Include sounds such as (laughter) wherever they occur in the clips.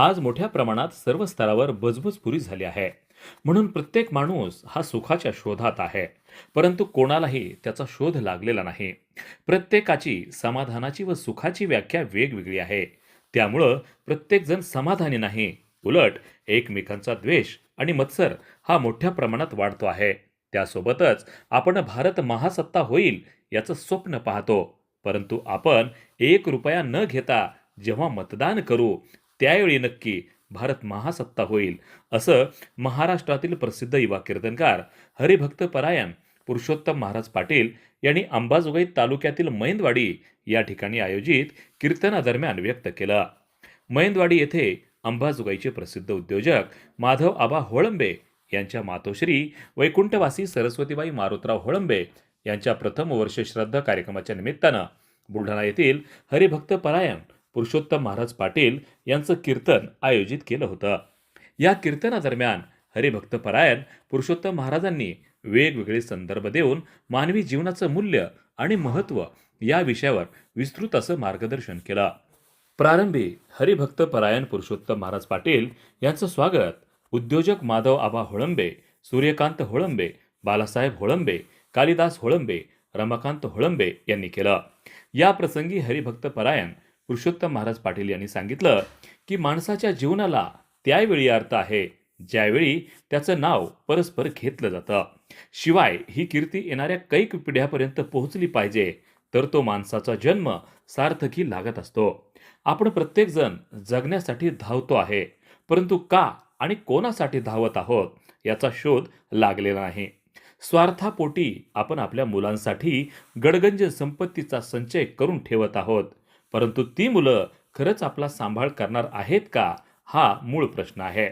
आज मोठ्या प्रमाणात सर्व स्तरावर बजबजपुरी झाली आहे. म्हणून प्रत्येक माणूस हा सुखाच्या शोधात आहे. परंतु कोणालाही त्याचा शोध लागलेला नाही. प्रत्येकाची समाधानाची व सुखाची व्याख्या वेगवेगळी आहे. त्यामुळं प्रत्येकजण समाधानी नाही. उलट एकमेकांचा द्वेष आणि मत्सर हा मोठ्या प्रमाणात वाढतो आहे. त्यासोबतच आपण भारत महासत्ता होईल याचं स्वप्न पाहतो. परंतु आपण एक रुपया न घेता जेव्हा मतदान करू त्यावेळी नक्की भारत महासत्ता होईल असं महाराष्ट्रातील प्रसिद्ध युवा कीर्तनकार हरिभक्त परायण पुरुषोत्तम महाराज पाटील यांनी अंबाजोगाई तालुक्यातील मैंदवाडी या ठिकाणी आयोजित कीर्तनादरम्यान व्यक्त केलं. मैंदवाडी येथे अंबाजोगाईचे प्रसिद्ध उद्योजक माधव आबा होळंबे यांच्या मातोश्री वैकुंठवासी सरस्वतीबाई मारुतराव होळंबे यांच्या प्रथम वर्ष श्रद्धा कार्यक्रमाच्या निमित्तानं बुलढाणा येथील हरिभक्त परायण पुरुषोत्तम महाराज पाटील यांचं कीर्तन आयोजित केलं होतं. या कीर्तनादरम्यान हरिभक्त परायण पुरुषोत्तम महाराजांनी वेगवेगळे संदर्भ देऊन मानवी जीवनाचं मूल्य आणि महत्त्व या विषयावर विस्तृत असं मार्गदर्शन केलं. प्रारंभी हरिभक्त परायण पुरुषोत्तम महाराज पाटील यांचं स्वागत उद्योजक माधव आबा होळंबे सूर्यकांत होळंबे बालासाहेब होळंबे कालिदास होळंबे रमाकांत होळंबे यांनी केलं. या प्रसंगी हरिभक्त परायण पुरुषोत्तम महाराज पाटील यांनी सांगितलं की माणसाच्या जीवनाला त्यावेळी अर्थ आहे ज्यावेळी त्याचं नाव परस्पर घेतलं जातं. शिवाय ही कीर्ती येणाऱ्या कैक पिढ्यापर्यंत पोहोचली पाहिजे तर तो माणसाचा जन्म सार्थकी लागत असतो. आपण प्रत्येकजण जगण्यासाठी धावतो आहे परंतु का आणि कोणासाठी धावत आहोत याचा शोध लागलेला नाही. स्वार्थापोटी आपण आपल्या मुलांसाठी गडगंज संपत्तीचा संचय करून ठेवत आहोत. परंतु ती मुलं खरंच आपला सांभाळ करणार आहेत का? हा मूळ प्रश्न आहे.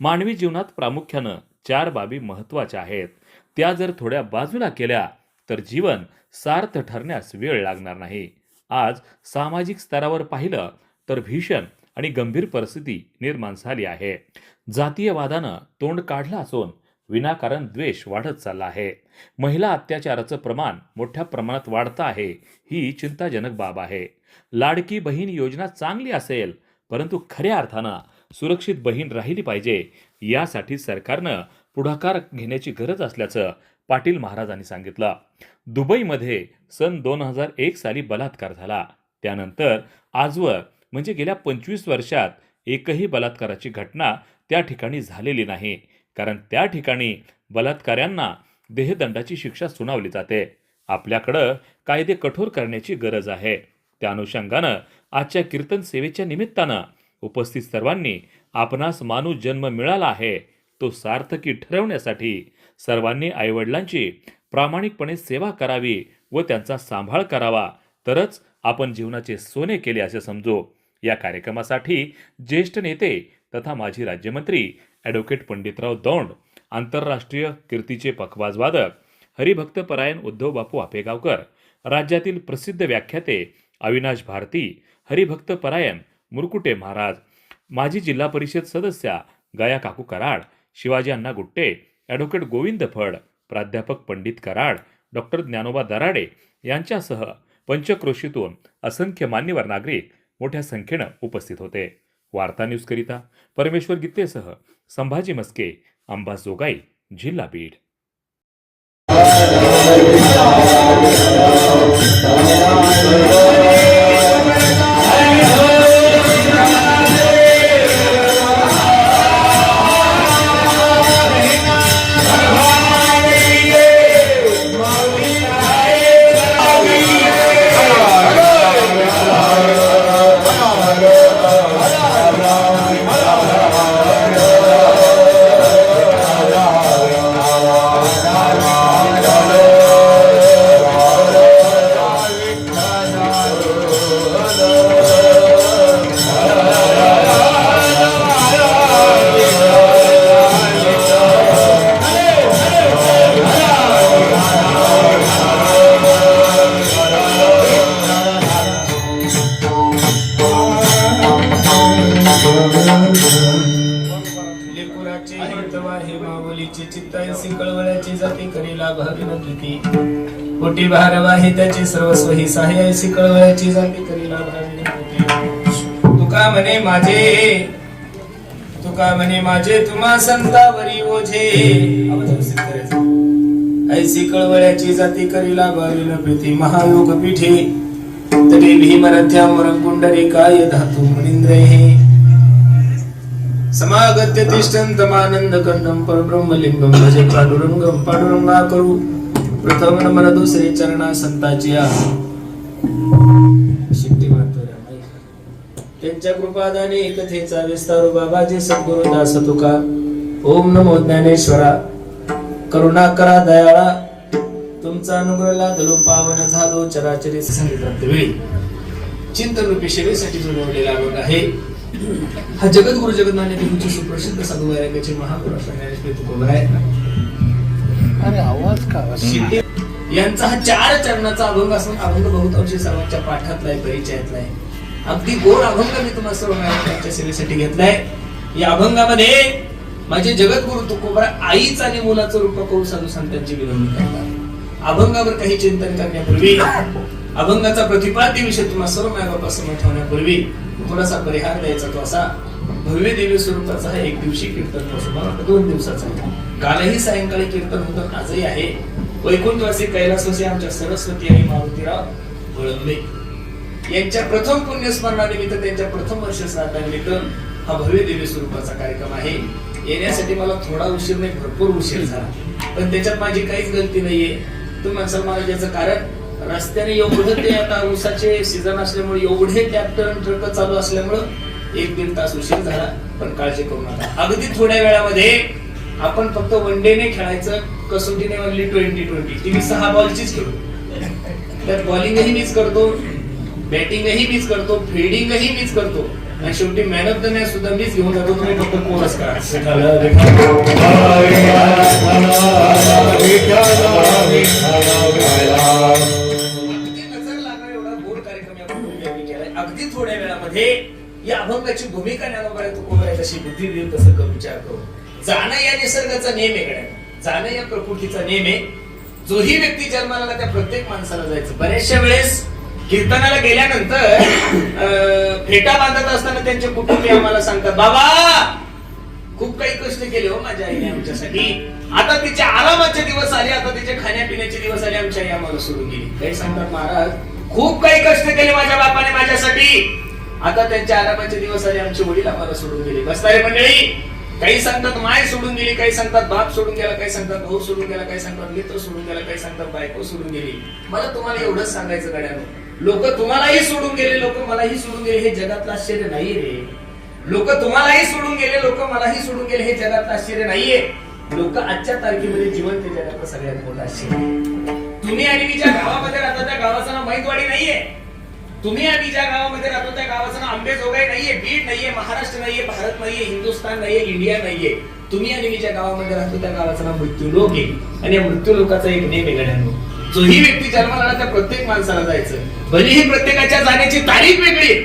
मानवी जीवनात प्रामुख्यानं चार बाबी महत्त्वाच्या आहेत. त्या जर थोड्या बाजूला केल्या तर जीवन सार्थ ठरण्यास वेळ लागणार नाही. आज सामाजिक स्तरावर पाहिलं तर भीषण आणि गंभीर परिस्थिती निर्माण झाली आहे. जातीयवादानं तोंड काढलं असून विनाकारण द्वेष वाढत चालला आहे. महिला अत्याचाराचं प्रमाण मोठ्या प्रमाणात वाढतं आहे ही चिंताजनक बाब आहे. लाडकी बहीण योजना चांगली असेल परंतु खऱ्या अर्थानं सुरक्षित बहीण राहिली पाहिजे यासाठी सरकारनं पुढाकार घेण्याची गरज असल्याचं पाटील महाराजांनी सांगितलं. दुबईमध्ये सन दोन हजार एक साली बलात्कार झाला. त्यानंतर आजवर म्हणजे गेल्या पंचवीस वर्षात एकही बलात्काराची घटना त्या ठिकाणी झालेली नाही. कारण त्या ठिकाणी बलात्काऱ्यांना देहदंडाची शिक्षा सुनावली जाते. आपल्याकडं कायदे कठोर करण्याची गरज आहे. त्या अनुषंगानं आजच्या कीर्तन सेवेच्या निमित्तानं उपस्थित सर्वांनी आपणास माणूस जन्म मिळाला आहे तो सार्थकी ठरवण्यासाठी सर्वांनी आईवडिलांची प्रामाणिकपणे सेवा करावी व त्यांचा सांभाळ करावा तरच आपण जीवनाचे सोने केले असे समजू. या कार्यक्रमासाठी ज्येष्ठ नेते तथा माजी राज्यमंत्री ॲडव्होकेट पंडितराव दौंड आंतरराष्ट्रीय कीर्तीचे पखवाजवादक हरिभक्त परायण उद्धव बापू आपेगावकर राज्यातील प्रसिद्ध व्याख्याते अविनाश भारती हरिभक्त परायण मुरकुटे महाराज माजी जिल्हा परिषद सदस्या गया काकू कराड शिवाजी अण्णा गुट्टे ॲडव्होकेट गोविंद फड प्राध्यापक पंडित कराड डॉक्टर ज्ञानोबा दराडे यांच्यासह पंचक्रोशीतून असंख्य मान्यवर नागरिक मोठ्या संख्येनं उपस्थित होते. वार्ता न्यूजकरिता परमेश्वर गीतेसह संभाजी मस्के अंबा जोगाई जिल्हा बीड. लेकुराचे भारवाही त्याची सर्वस्व ही सहाय्यासी कळवयाची जाती करीला लाभावी तुका म्हणे माझे तुका म्हणे माझे तुम्हा संतावरी ओझे. ऐसी कळवळ्याची जाती करीला बावीन प्रीती महायोग पीठे. तरी भीमरथ्याम कुंडरी काय धातु मुनिंद्र. हे समागत्य तिष्ठन्तमानंद कंदम परब्रह्मलिंगम भजे पांडुरंगम पांडुरंगा करू. प्रथम नंबर दुसरे चरणा संताची शिट्टी त्यांच्या कृपादाने कथेचा विस्तार बाबाजी सद्गुरु दास तुका. ओम नमो ज्ञानेश्वरा. करुणा करा दयाळा. तुमचा अनुग्रह लादलो पावन झालो चराचरी सांगितलं वेळी चिंतन रूपी सेवेसाठी जो निवडलेला आहे. हा जगद्गुरु जगन्नाथ देवीची सुप्रसिद्ध साधू महापुरुष ज्ञानेश्वर तुकोबर आहे अरे आवाज का? शिंदे यांचा हा चार चरणाचा अभंग असून अभंग बहुतांशी सर्वांच्या पाठातला आहे परिचयातला आहे अगदी गोड अभंग मी तुम्हाला सर्व महाराजांच्या सेवेसाठी घेतलाय. या अभंगामध्ये माझे जगद्गुरु तुकोबरा आईच आणि मुलाचं रूप करून साधू संतांची विनवणी करतात. अभंगावर काही चिंतन करण्यापूर्वी अभंगाचा प्रतिपाद्य विषय तुम्हाला सर्व मायबापासमोर ठेवण्यापूर्वी थोडासा परिहार द्यायचा तो असा भव्य देवी स्वरूपाचा एक दिवशी कीर्तन दोन दिवसाचा आहे. कालही सायंकाळी कीर्तन होतं आजही आहे. वैकुंठवासी कैलासवासी आमच्या सरस्वती आणि मारुतीराव वळंबे यांच्या प्रथम पुण्यस्मरणानिमित्त त्यांच्या प्रथम वर्ष श्राद्धानिमित्त हा भव्य दिव्य स्वरूपाचा कार्यक्रम आहे. येण्यासाठी मला थोडा उशीर नाही भरपूर उशीर झाला. पण त्याच्यात माझी काहीच गलती नाहीये. तुम्ही म्हणसाल मला त्याचं कारण रस्त्याने एवढं ते आता ऊसाचे सीझन असल्यामुळे एवढे कॅप्टन ट्रक चालू असल्यामुळं एक दीड तास उशीर झाला पण काळजी करू नका. अगदी थोड्या वेळामध्ये आपण फक्त वन डे ने खेळायचं कसोटीने म्हणली ट्वेंटी ट्वेंटी ती मी सहा बॉलचीच खेळू. त्यात बॉलिंगही मीच करतो बॅटिंगही मीच करतो फिल्डिंगही मीच करतो. आणि शेवटी मॅन ऑफ द मॅच सुद्धा मीच घेऊन जातो तुम्ही फक्त कोरस का कार्यक्रम अगदी थोड्या वेळामध्ये या अभंगाची भूमिका ज्ञानोबाला तू कोण आहे तशी बुद्धी देईल तसं कर विचार करू. जाणं या निसर्गाचा नियम आहे गड्या. जाणं या प्रकृतीचा नियम आहे. जोही व्यक्ती जन्माला त्या प्रत्येक माणसाला जायचं. बऱ्याचशा वेळेस कीर्तनाला गेल्यानंतर फेटा बांधत असताना त्यांचे कुटुंबीय आम्हाला सांगतात बाबा खूप काही कष्ट केले हो माझ्या आईने आमच्यासाठी. आता तिचे आरामाचे दिवस आले आता तिचे खाण्यापिण्याचे दिवस आले आमच्या आई आम्हाला सोडून गेली. काही सांगतात महाराज खूप काही कष्ट केले माझ्या बापाने माझ्यासाठी. आता त्यांच्या आरामाचे दिवस आले आमचे वडील आम्हाला सोडून गेले. बसतारे मंडळी. काही सांगतात माय सोडून गेली काही सांगतात बाप सोडून गेला काही सांगतात भाऊ सोडून गेला काही सांगतात मित्र सोडून गेला काही सांगतात बायको सोडून गेली. मला तुम्हाला एवढंच सांगायचं गड्यानं. लोक तुम्हालाही सोडून गेले लोक मलाही सोडून गेले हे जगातलं आश्चर्य नाही रे. लोक तुम्हालाही सोडून गेले लोक मलाही सोडून गेले हे जगातलं आश्चर्य नाहीये. लोक आजच्या तारखेमध्ये जिवंत जगातलं सगळ्यात मोठं आश्चर्य. तुम्ही आणि मी ज्या गावामध्ये राहता त्या गावाचं नाव मैदवाडी नाहीये. तुम्ही आम्ही ज्या गावामध्ये राहतो त्या गावाचं नाव आंबेजोगाई नाहीये बीड नाहीये महाराष्ट्र नाहीये भारत नाहीये हिंदुस्थान नाहीये इंडिया नाहीये. तुम्ही आणि मी ज्या गावामध्ये राहतो त्या गावाचं नाव मृत्यू लोक आहे. आणि या मृत्यू लोकाचा एक नेम आहे जो जोही व्यक्ती जन्माला आला त्या प्रत्येक माणसाला जायचं. भलेही प्रत्येकाच्या जाण्याची तारीख वेगळी आहे.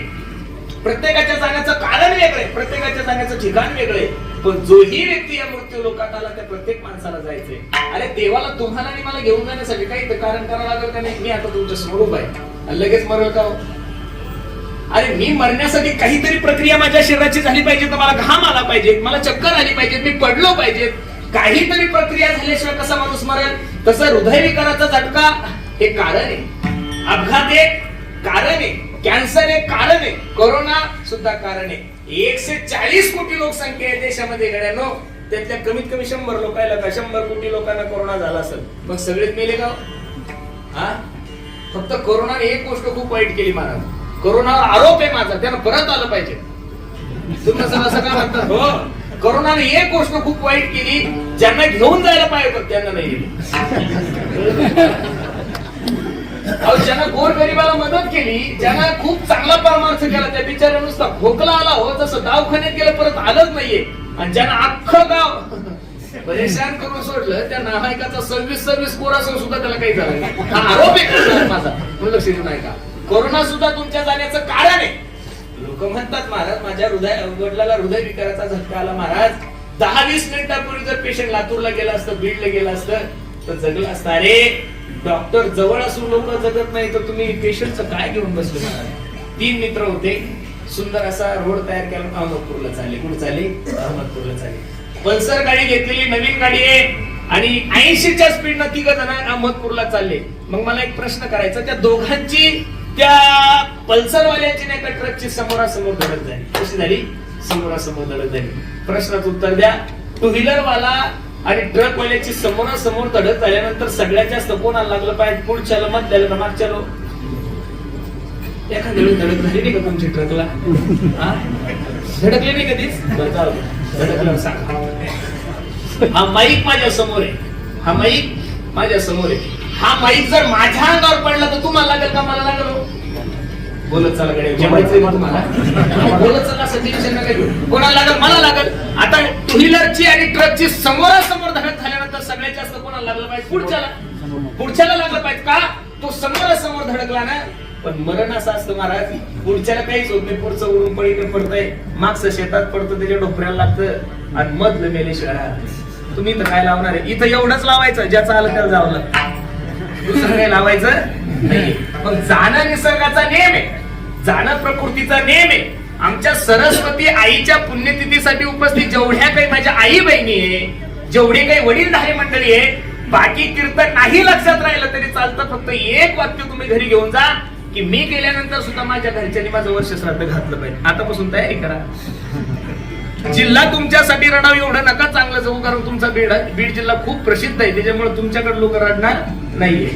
प्रत्येकाच्या जाण्याचं कारण वेगळे प्रत्येकाच्या जाण्याचं ठिकाण वेगळे पण जोही व्यक्ती या मृत्यू लोकात आला त्या प्रत्येक माणसाला जायचंय. अरे देवाला तुम्हाला आणि मला घेऊन जाण्यासाठी काही तर कारण करावं लागेल का नाही? मी आता तुमच्या स्वरूप आहे. लगेच मरल का अरे मी मरण्यासाठी काहीतरी प्रक्रिया माझ्या शरीराची झाली पाहिजे तर मला घाम आला पाहिजे मला चक्कर आली पाहिजे मी पडलो पाहिजे काहीतरी प्रक्रिया झाल्याशिवाय कसा माणूस मरेल? तसं हृदयविकाराचा झटका हे कारण आहे. अपघात एक कारण आहे. कॅन्सर एक कारण आहे. कोरोना सुद्धा कारण आहे. एकशे चाळीस कोटी लोकसंख्या आहे देशामध्ये गड्यानो. त्यातल्या कमीत कमी शंभर लोकांना का शंभर कोटी लोकांना कोरोना झाला असेल. मग सगळेच मेले का हो? हा? फक्त कोरोनाने एक गोष्ट खूप वाईट केली महाराज कोरोनावर आरोप आहे माझा. त्यानं परत आलं पाहिजे. तुम्ही असं असं काय म्हणतात हो. कोरोनाने एक गोष्ट खूप वाईट केली. ज्यांना घेऊन जायला पाहिजे पण त्यांना नाही. अहो ज्यांना गोर गरिबाला मदत केली ज्यांना खूप चांगला परामर्श केला त्या बिचाऱ्या नुसता खोकला आला हो जसं दवाखान्यात गेलं परत आलंच नाहीये. आणि ज्यांना अख्खं गाव परेशान करून सोडलं त्या नामायकाचा सव्वीस सव्वीस कोर असून सुद्धा त्याला काही झालं नाही. हा आरोप आहे माझा. म्हणून लक्ष देऊ नाही कोरोना सुद्धा तुमच्या जाण्याचं कारण आहे. लोक म्हणतात महाराज माझ्या हृदय वडिलाला हृदय विकाराचा झटका आला महाराज. दहा वीस मिनिटापूर्वी जर पेशंट लातूरला गेला असतं बीडला गेला असतं तर जगलं असतं. अरे डॉक्टर जवळ असून लोक जगत नाही तर तुम्ही पेशंटचं काय घेऊन बसले तीन मित्र होते. सुंदर असा रोड तयार केला. अहमदपूरला चालले. कुठे चालले? अहमदपूरला चालले. पल्सर गाडी घेतलेली नवीन गाडी आहे. आणि ऐंशीच्या स्पीडनं तिघ जण अहमदपूरला चालले. मग मला एक प्रश्न करायचा. त्या दोघांची त्या पल्सर वाल्याची नाही का ट्रकची समोरासमोर धडक झाली. कशी झाली? समोरासमोर धडक झाली. प्रश्नाचं उत्तर द्या. टू व्हीलर वाला आणि ट्रक वाल्याची समोरासमोर धडक झाल्यानंतर जास्त कोणाला लागलं पाहिजे पुढच्याला मधल्याला का मागच्याला एखाद्या वेळी धडक झाली नाही का तुमच्या ट्रकला? धडकले नाही कधीच? सांगा. हा माईक माझ्यासमोर आहे. हा माईक माझ्यासमोर आहे. हा माईक जर माझ्या अंगावर पडला तर तुम्हाला लागेल का मला लागेल? बोलत चला तुम्हाला बोलत चला असं टेन्शन नका घेऊ कोणाला लागेल? मला लागेल. आता टू व्हीलरची आणि ट्रकची समोरासमोर धडक झाल्यानंतर सगळ्यात जास्त कोणाला लागलं पाहिजे? पुढच्याला. पुढच्याला लागलं पाहिजे का? तो समोरासमोर धडकला ना? पण मरण असं असतं महाराज. पुढच्याला काहीच होत नाही. पुढचं उडून पडीकडे पडतंय. मागचं शेतात पडतं त्याच्या डोकऱ्याला लागतं. आणि मधलं मेले शहरात तुम्ही इथं काय लावणार आहे? इथं एवढंच लावायचं. ज्याचं आलं त्याला जावं लागतं. दुसरं काही लावायचं नाही मग जाणं निसर्गाचा नियम आहे. जाणं प्रकृतीचा नियम आहे. आमच्या सरस्वती आईच्या पुण्यतिथीसाठी उपस्थित जेवढ्या काही माझ्या आई बहिणी आहे जेवढे काही वडीलधारी मंडळी आहे बाकी कीर्तन नाही लक्षात राहिलं तरी चालतं. फक्त एक वाक्य तुम्ही घरी घेऊन जा की मी गेल्यानंतर सुद्धा माझ्या घरच्यांनी माझं वर्ष श्राद्ध घातलं पाहिजे. आतापासून तयारी करा. जिल्हा तुमच्यासाठी रडाव एवढं नका. चांगलं जाऊ कारण तुमचा बीड बीड जिल्हा खूप प्रसिद्ध आहे. त्याच्यामुळे तुमच्याकडे लोक रडणार नाहीये.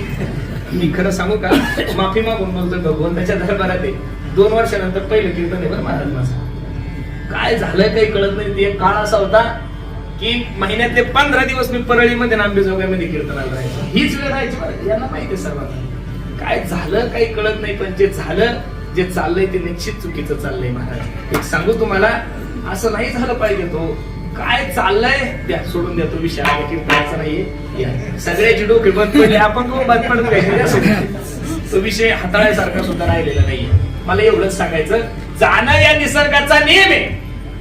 मी खरं सांगू का? माफी मागून बोलतोय भगवंताच्या दरबारात आहे दोन वर्षानंतर पहिलं कीर्तन आहे बरं महाराज माझं. काय झालं काही कळत नाही. ते एक काळ असा होता की महिन्यातले पंधरा दिवस मी परळीमध्ये नांबेजोगामध्ये कीर्तनाला राहायचो. हीच वेळ राहायची महाराज. यांना माहिती आहे सर्वांना. काय झालं काही कळत नाही पण जे झालं जे चाललंय ते निश्चित चुकीचं चाललंय महाराज. एक सांगू तुम्हाला असं नाही झालं पाहिजे तो. काय चाललंय? द्या सोडून द्या तो विषय आहे नाहीये. सगळ्याची डोके बंद पडले. आपण बंद पडत तो विषय हाताळायसारखा सुद्धा राहिलेला नाहीये. मला एवढंच सांगायचं जाणं या निसर्गाचा नियम आहे.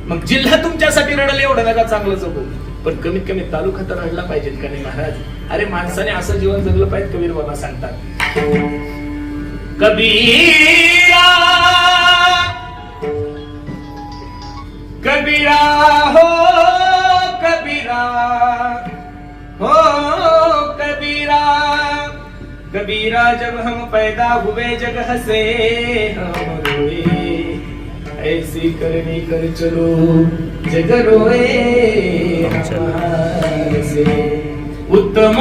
मग जिल्हा तुमच्यासाठी रडलं एवढं नका चांगलं जगू. पण कमीत कमी तालुका तर रडला पाहिजे का नाही महाराज? अरे माणसाने असं जीवन जगलं पाहिजे कबीर बाबा सांगतात. हो. कबीरा. कबीरा हो. कबीरा जब हम पैदा हुए जग हसे हम रोए ऐसी करनी कर चलो जग रोए हसे उत्तम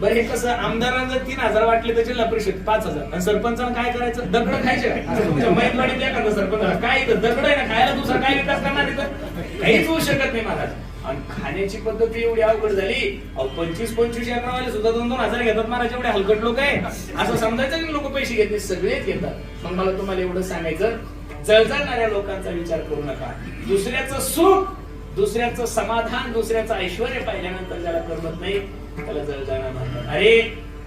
बरं हे कसं आमदारांना तीन हजार वाटले तर जिल्हा परिषद पाच हजार. आणि सरपंचानं काय करायचं? दगड खायचे का? असं तुमच्या मैलवाडीत एखादा सरपंच काय इथं? दगड आहे ना खायला दुसरा काय विकास करणार इथं? काहीच होऊ शकत नाही महाराज. आणि खाण्याची पद्धती एवढी अवघड झाली. पंचवीस पंचवीस एकरवाले सुद्धा दोन दोन हजार घेतात महाराज एवढे हलकट लोक आहे. असं समजायचं की लोक पैसे घेत नाही? सगळेच घेतात. मग मला तुम्हाला एवढं सांगायचं जळजळणाऱ्या लोकांचा विचार करू नका. दुसऱ्याचं सुख दुसऱ्याचं समाधान दुसऱ्याचं ऐश्वर पाहिल्यानंतर ज्याला करमत नाही. त्याला जळजळणार म्हणतात अरे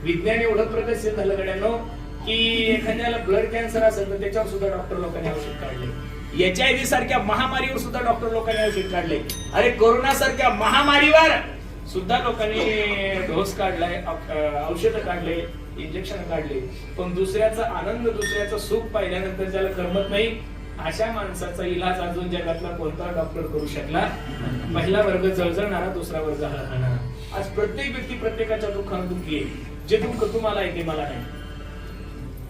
विज्ञान एवढं प्रगतशील झालं गड्यानो की एखाद्याला ब्लड कॅन्सर असेल तर त्याच्यावर सुद्धा डॉक्टर लोकांनी औषध काढले. एच आय व्ही सारख्या महामारीवर सुद्धा डॉक्टर लोकांनी औषध काढले. अरे कोरोना सारख्या महामारीवर सुद्धा लोकांनी डोस काढलाय औषध काढले इंजेक्शन काढले. पण दुसऱ्याचा आनंद दुसऱ्याचं सुख पाहिल्यानंतर ज्याला करमत नाही अशा माणसाचा इलाज अजून जगातला कोणता डॉक्टर करू शकला? (laughs) पहिला वर्ग जळजळणारा दुसरा वर्ग हळहळणारा आज प्रत्येक व्यक्ती प्रत्येकाच्या दुःखात दुःखी आहे जे दुःख तुम्हाला येते मला नाही.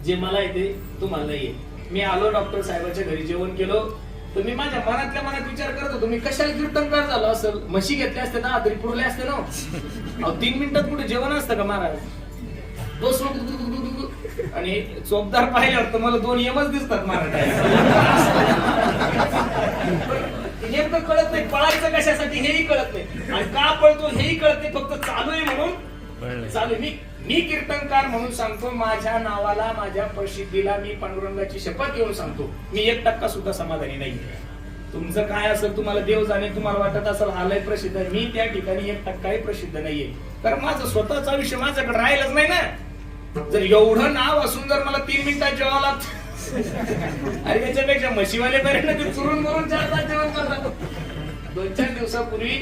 जे मला येते तुम्हाला नाहीये मी आलो डॉक्टर साहेबाच्या घरी जेवण केलो. तर मी माझ्या मनातल्या मनात विचार करत होतो मी कशाला कीर्तनकार झालो असेल? म्हशी घेतल्या असते ना तरी पुरले असते ना? अहो तीन मिनिटात कुठे जेवण असतं का महाराज? बस लोक आणि चोपदार पाहिल्यावर तर मला दोन यमच दिसतात महाराज. (laughs) नेमकं कळत नाही पळायचं कशासाठी हेही कळत नाही. आणि का पळतो हेही कळत नाही फक्त चालू आहे म्हणून चालू. मी मी कीर्तनकार म्हणून सांगतो माझ्या नावाला माझ्या प्रसिद्धीला मी पांडुरंगाची शपथ घेऊन सांगतो. मी एक टक्का सुद्धा समाधानी नाही तुमचं काय असेल तुम्हाला देव जाणे तुम्हाला वाटत असेल हा लय प्रसिद्ध आहे. मी त्या ठिकाणी एक टक्काही प्रसिद्ध नाहीये. कारण माझं स्वतःचं आयुष्य माझ्याकडे राहिलंच नाही ना. जर एवढं नाव असून जर मला तीन मिनिटात जेवावं लागतं. अरे त्याच्यापेक्षा म्हशीवाले बरे ना ते चुरून मुरून चार तास जेवण करतात. दोन चार दिवसापूर्वी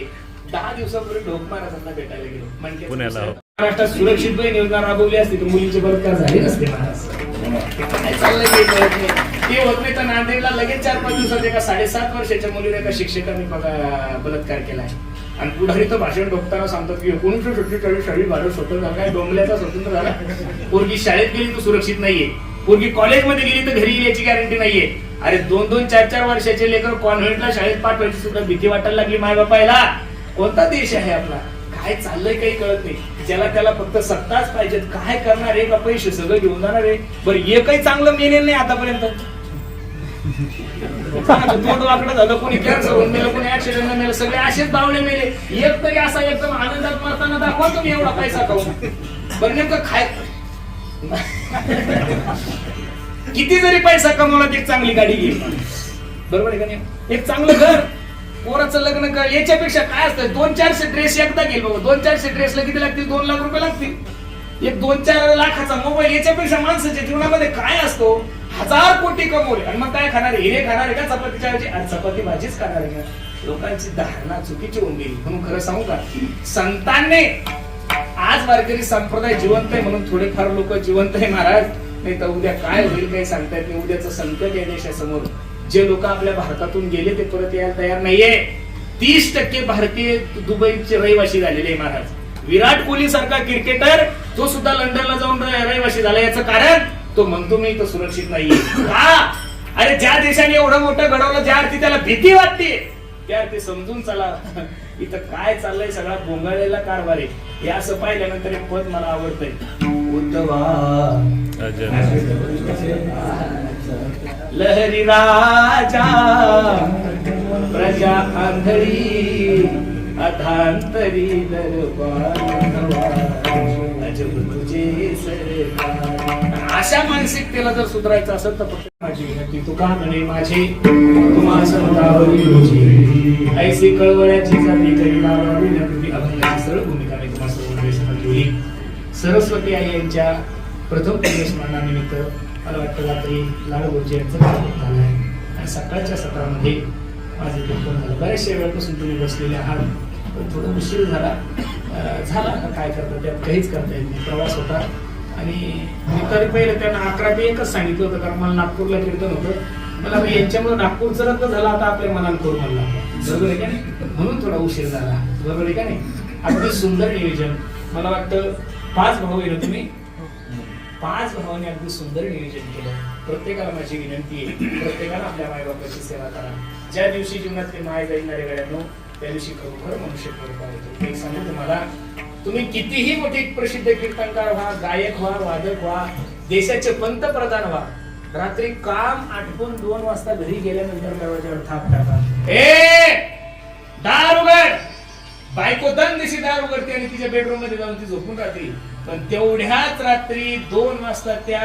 दहा दिवसापूर्वी ढोक महाराजांना भेटायला गेलो. म्हणजे पुण्याला. महाराष्ट्रात सुरक्षित बहीण योजना राबवली असती तर मुलींचे बलात्कार झाले नसते महाराज? चाललंय ते कळत नाही. ते होत नाही तर नांदेडला लगेच चार पाच दिवसात एका साडेसात वर्षाच्या मुलीला एका शिक्षकांनी बलात्कार केलाय आणि पुढारी तर भाषण ठोकताना सांगतात की एकोणीसशे सत्तेचाळीस साली भारत स्वतंत्र झाला काय डोंबल्याचा स्वतंत्र झाला? पोरगी शाळेत गेली तर सुरक्षित नाहीये. पोरगी कॉलेजमध्ये गेली तर घरी येईल याची गॅरंटी नाहीये. अरे दोन दोन चार चार वर्षाचे लेकर कॉन्व्हेंटला शाळेत पाठवायची सुद्धा भीती वाटायला लागली माय बापायला कोणता देश आहे आपला? काय चाललंय काही कळत नाही. ज्याला त्याला फक्त सत्ताच पाहिजेत. काय करणार आहे का पैसे सगळं घेऊन जाणार आहे. बरं एकही चांगलं मेनेल नाही आतापर्यंत. तोंड वाकडं झालं कोणी कॅन्सर होऊन कोणी ऍक्सिडेंट मेलं सगळे असेच बावले मेले. एक तरी असा एकदम आनंदात मारताना दाखवा तुम्ही एवढा पैसा खाऊन बरं नेमकं खाय किती जरी पैसा कमवला एक चांगली गाडी घेईल बरोबर आहे का नाही? एक चांगलं घर पोराचं लग्न कर याच्यापेक्षा काय असतं? दोन चारशे ड्रेस एकदा घेईल बाबा. दोन चारशे ड्रेसला किती लागतील दोन लाख रुपये लागतील. एक दोन चार लाखाचा मोबाईल याच्यापेक्षा माणसाच्या जीवनामध्ये काय असतो? हजार कोटी कमवले. आणि मग काय खाणार हिरे खाणार आहे का? चपातीच्या ऐवजी आणि चपाती भाजीच खाणार आहे का? लोकांची धारणा चुकीची होऊन गेली. म्हणून खरं सांगू का? संतांनी आज वारकरी संप्रदाय जिवंत आहे म्हणून थोडेफार लोक जिवंत आहे महाराज. नाही तर उद्या काय होईल काही सांगता येत नाही. उद्याचं संकट या देशासमोर. जे लोक आपल्या भारतातून गेले ते परत यायला तयार नाहीये. तीस टक्के भारतीय दुबईचे रहिवासी झालेले आहे महाराज. विराट कोहली सारखा क्रिकेटर तो सुद्धा लंडनला जाऊन रहिवासी झाला. याचं कारण तो म्हणतो मी तो सुरक्षित नाहीये. का? अरे ज्या देशाने एवढं मोठं घडवलं ज्या अर्थी त्याला भीती वाटते त्या अर्थी समजून चला. इथं काय चाललंय सगळा गोंगाळलेला कारभार आहे. हे असं पाहिल्यानंतर एक पद मला आवडतंय. उद्धवा लहरी राजा प्रजा आंधळी अथांतरी दरबार. अजब तुझे सरकार. अशा मानसिकतेला जर सुधारायचं असेल तर फक्त माझी विनंती. तुका म्हणे माझी तुम्हा रोजी ऐसी कळवळ्याची जाती करी लावावी न अभंगाची सरळ भूमिका मी तुम्हा सर्व ठेवली सरस्वती आई यांच्या प्रथम प्रवेशमानानिमित्त मला वाटतं रात्री लाडू गुरुजी यांचं कार्यक्रम झाला आहे. आणि सकाळच्या सत्रामध्ये माझं कीर्तन झालं. बऱ्याचशा वेळापासून तुम्ही बसलेले आहात. पण थोडा उशीर झाला. झाला. काय करता त्यात? काहीच करता येत नाही. प्रवास होता. आणि मी तरी पहिलं त्यांना अकरा ते एकच सांगितलं होतं कारण मला नागपूरला कीर्तन होतं. मला आता यांच्यामुळे नागपूरचं रद्द झाला आता आपल्या मनात करू म्हणला. बरोबर आहे का नाही? म्हणून थोडा उशीर झाला. बरोबर आहे का नाही? अगदी सुंदर नियोजन. मला वाटतं पाच भाऊ येतो तुम्ही? पाच भावांनी अगदी सुंदर नियोजन केलं. प्रत्येकाला माझी विनंती आहे. प्रत्येकाला आपल्या मायबापाची सेवा करा. ज्या दिवशी जीवनात ते माय जाईनारे गड्यांनो त्या दिवशी खरोखर मनुष्य खरोखर येतो एक सांगू तुम्हाला तुम्ही कितीही मोठे प्रसिद्ध कीर्तनकार व्हा गायक व्हा वादक व्हा देशाचे पंतप्रधान व्हा रात्री काम आटपून दोन वाजता घरी गेल्यानंतर दरवाजावर थाप टाका. ए! दार उघड! बायको दन दिशी दार उघडते आणि तिच्या बेडरूममध्ये जाऊन ती झोपून राहते. पण तेवढ्याच रात्री दोन वाजता त्या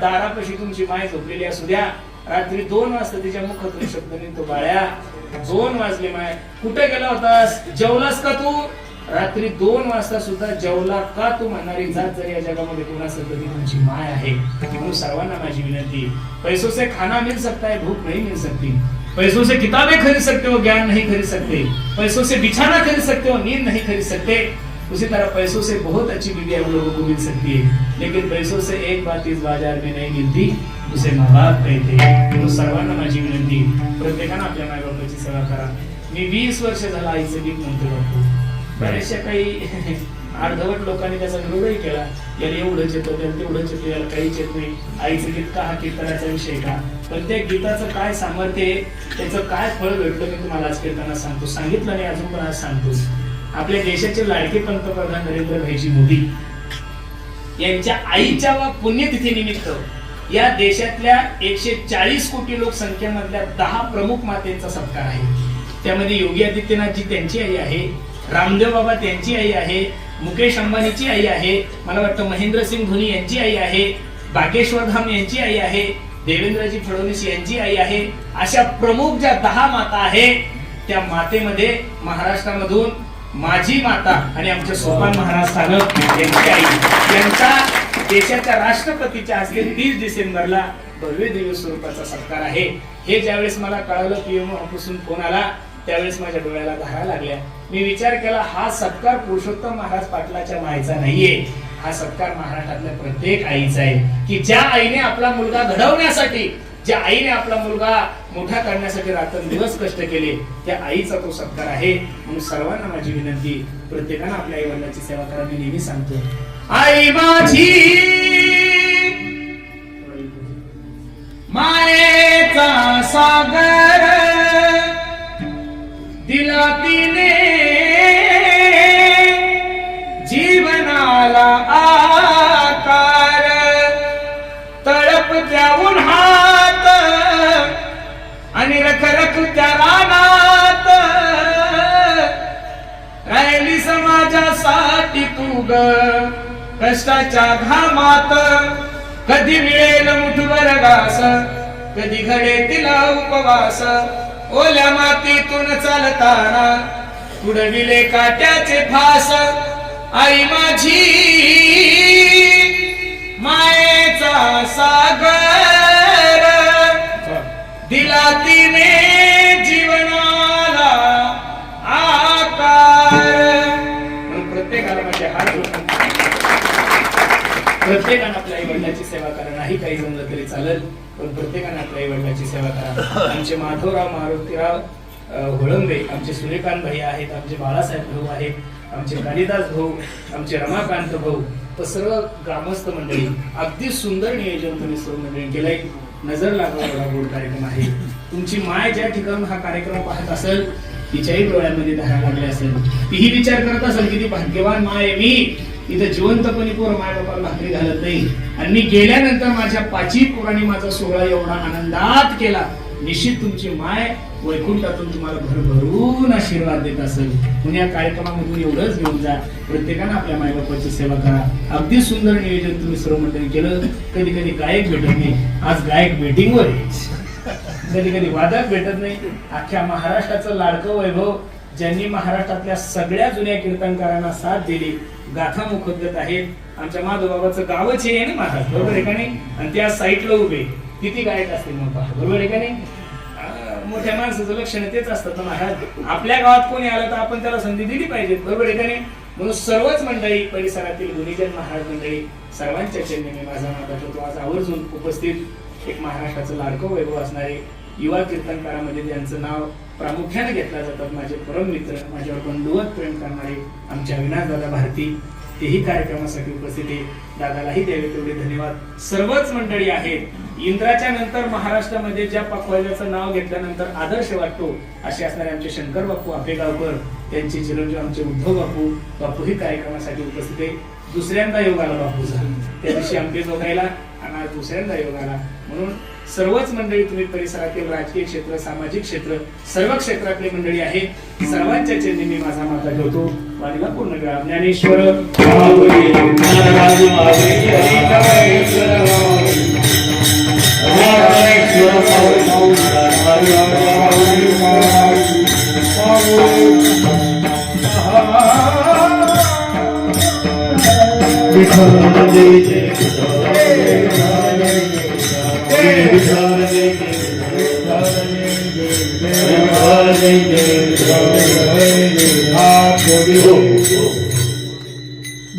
दारापाशी तुमची माय झोपलेली असू द्या. रात्री दोन वाजता तिच्या मुखातून शब्द निघतो बाळ्या. दोन वाजले माय. कुठे गेला होतास? जेवलास का तू? रात्री दोन वाजता सुद्धा जेवला का तू म्हणणारी जात जर या जगामध्ये कोण असेल तर ती तुमची माय आहे? म्हणून सर्वांना माझी विनंती पैसों से खाना मिल सकता है भूख नहीं मिल सकती पैसों से किताबें खरीद सकते हो ज्ञान नहीं खरीद सकते पैसों से बिछाना खरीद सकते हो नींद नहीं खरीद सकते उसी तरह पैसों से बहुत अच्छी बीवी हम लोगों को मिल सकती है. लेकिन पैसों से एक बात इस बाजार में नहीं मिलती उसे माँ बाप कहते हैं। म्हणून सर्वांना माझी विनंती प्रत्येकानं आपल्या मायबापाची सेवा करा. मी वीस वर्ष झाला आईचं गीत म्हणतो बापू बऱ्याचशा काही (laughs) अर्धवट लोकांनी त्याचा विरोधही केला. याला एवढंच येतं त्याला तेवढंच येतं याला काहीच येत नाही. आईचं गीत का हा कीर्तनाचा विषय का? पण त्या गीताचं काय सामर्थ्य आहे त्याचं काय फळ भेटलं मी तुम्हाला आज कीर्तना सांगतो. सांगितलं नाही अजून पण आज सांगतो. आपल्या देशाचे लाडके पंतप्रधान नरेंद्र भाईजी मोदी यांच्या आईच्या व पुण्यतिथीनिमित्त या देशातल्या एकशे चाळीस कोटी लोकसंख्येमधल्या दहा प्रमुख मातेचा सत्कार आहे. त्यामध्ये योगी आदित्यनाथजी त्यांची आई आहे रामदेव बाबा त्यांची आई आहे मुकेश अंबानीची आई आहे मला वाटतं महेंद्रसिंग धोनी यांची आई आहे बागेश्वर धाम यांची आई आहे देवेंद्रजी फडणवीस यांची आई आहे अशा प्रमुख ज्या दहा माता आहेत त्या मातेमध्ये महाराष्ट्रामधून माझी माता आणि आमच्या सोपान महाराज स्थानक यांची आई. यांचा देशाच्या राष्ट्रपतीच्या हस्ते तीस डिसेंबरला भव्य दिव्य स्वरूपाचा सत्कार आहे. हे ज्यावेळेस मला कळालं पीएमओ ऑफिसून फोन आला त्यावेळेस माझ्या डोळ्याला धारा लागल्या. मी विचार केला हा सत्कार पुरुषोत्तम महाराज पाटलाच्या मायचा नाहीये. हा सत्कार महाराष्ट्रातल्या प्रत्येक आईचा आहे. की ज्या आईने आपला मुलगा घडवण्यासाठी ज्या आईने आपला मुलगा मोठा करण्यासाठी रात्रंदिवस कष्ट केले त्या आईचा तो सत्कार आहे. म्हणून सर्वांना माझी विनंती प्रत्येकानं आपल्या आई वडिलांची सेवा करा. मी नेहमी सांगतो आई माझी मायेचा सागर दिला तिने समाजासाठी तू ग. कष्टाच्या घामात कधी मिळेल मुठभर घास कधी घडे तिला उपवास. ओल्या मातीतून चालताना पुढविले काट्याचे फास आई माझी मायेचा सागर. दिला तिने प्रत्येकानं आपल्या आई वडिलांची सेवा करा. नाही काही जमलं तरी चालेल पण प्रत्येकानं आपल्या आई वडिलांची सेवा करा. आमचे माधवराव मारुतीराव होळंबे आमचे सूर्यकांत भाई आहेत आमचे बाळासाहेब भाऊ आहेत आमचे कालिदास भाऊ आमचे रमाकांत भाऊ तर सर्व ग्रामस्थ मंडळी अगदी सुंदर नियोजन तुम्ही सर्व मंडळी केलंय. नजर लागवा गोड कार्यक्रम आहे. तुमची माय ज्या ठिकाणी हा कार्यक्रम पाहत असेल तिच्याही डोळ्यामध्ये धारा लागले असेल. तीही विचार करत असेल किती भाग्यवान माय मी. इथं जिवंतपणी पोर माय बापाला भाकरी घालत नाही. आणि मी गेल्यानंतर माझ्या पाची पोरांनी माझा सोहळा एवढा आनंदात केला. निश्चित तुमची माय वैकुंठातून तुम्हाला भरभरून आशीर्वाद देत असेल. म्हणून या कार्यक्रमामधून एवढंच घेऊन जा. प्रत्येकानं आपल्या मायबापाची सेवा करा. अगदी सुंदर नियोजन तुम्ही सर्व मंडळी केलं. कधी कधी गायक भेटत नाही. आज गायक वेटिंगवर आहे कधी कधी वादक भेटत नाही. अख्ख्या महाराष्ट्राचं लाडकं वैभव ज्यांनी महाराष्ट्रातल्या सगळ्या जुन्या कीर्तनकारांना साथ दिली गाथा मुखोद्गत आहेत आमच्या माधोबाबाचं गावच हे आहे ना महाराज बरोबर आहे का नाही? आणि त्या साईटला उभे. किती गायक असतील मग बरोबर आहे का नाही? मोठ्या माणसाचं लक्षण तेच असतं ना महाराज. आपल्या गावात कोणी आलं तर आपण त्याला संधी दिली पाहिजे बरोबर आहे का नाही? म्हणून सर्वच मंडळी परिसरातील गुणीजन महाराज मंडळी सर्वांच्या चेन्नईने माझा माता ठेवतो आज आवर्जून उपस्थित. एक महाराष्ट्राचं लाडकं वैभव असणारे युवा कीर्तनकारामध्ये त्यांचं नाव प्रामुख्याने घेतला जातात माझे परम मित्र माझ्यावर बंधुवत प्रेम करणारे आमच्या दादा भारती तेही कार्यक्रमासाठी उपस्थित आहे. दादालाही द्यावे तेवढे धन्यवाद. सर्वच मंडळी आहेत. इंद्राच्या नंतर महाराष्ट्रामध्ये ज्या पखवाजाचं नाव घेतल्यानंतर आदर्श वाटतो असे असणारे आमचे शंकर बापू आपेगावकर त्यांचे चिरंजीव आमचे उद्धव बापू बापूही कार्यक्रमासाठी उपस्थित आहे. दुसऱ्यांदा योग आला बापूचा. त्या दिवशी आमचे जोगायला आणि आज दुसऱ्यांदा योग आला. म्हणून सर्वच मंडळी तुम्ही परिसरातील राजकीय क्षेत्र सामाजिक क्षेत्र सर्व क्षेत्रातली मंडळी आहे सर्वांच्या चरणी मी माझा माता ठेवतो वाणीला पूर्ण करा ज्ञानेश्वर माऊली,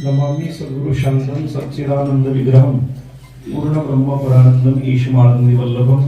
नमामि सद्गुरु शांतम सच्चिदानंद विग्रहम पूर्ण ब्रह्म परानंदम ईशमानंदी वल्लभम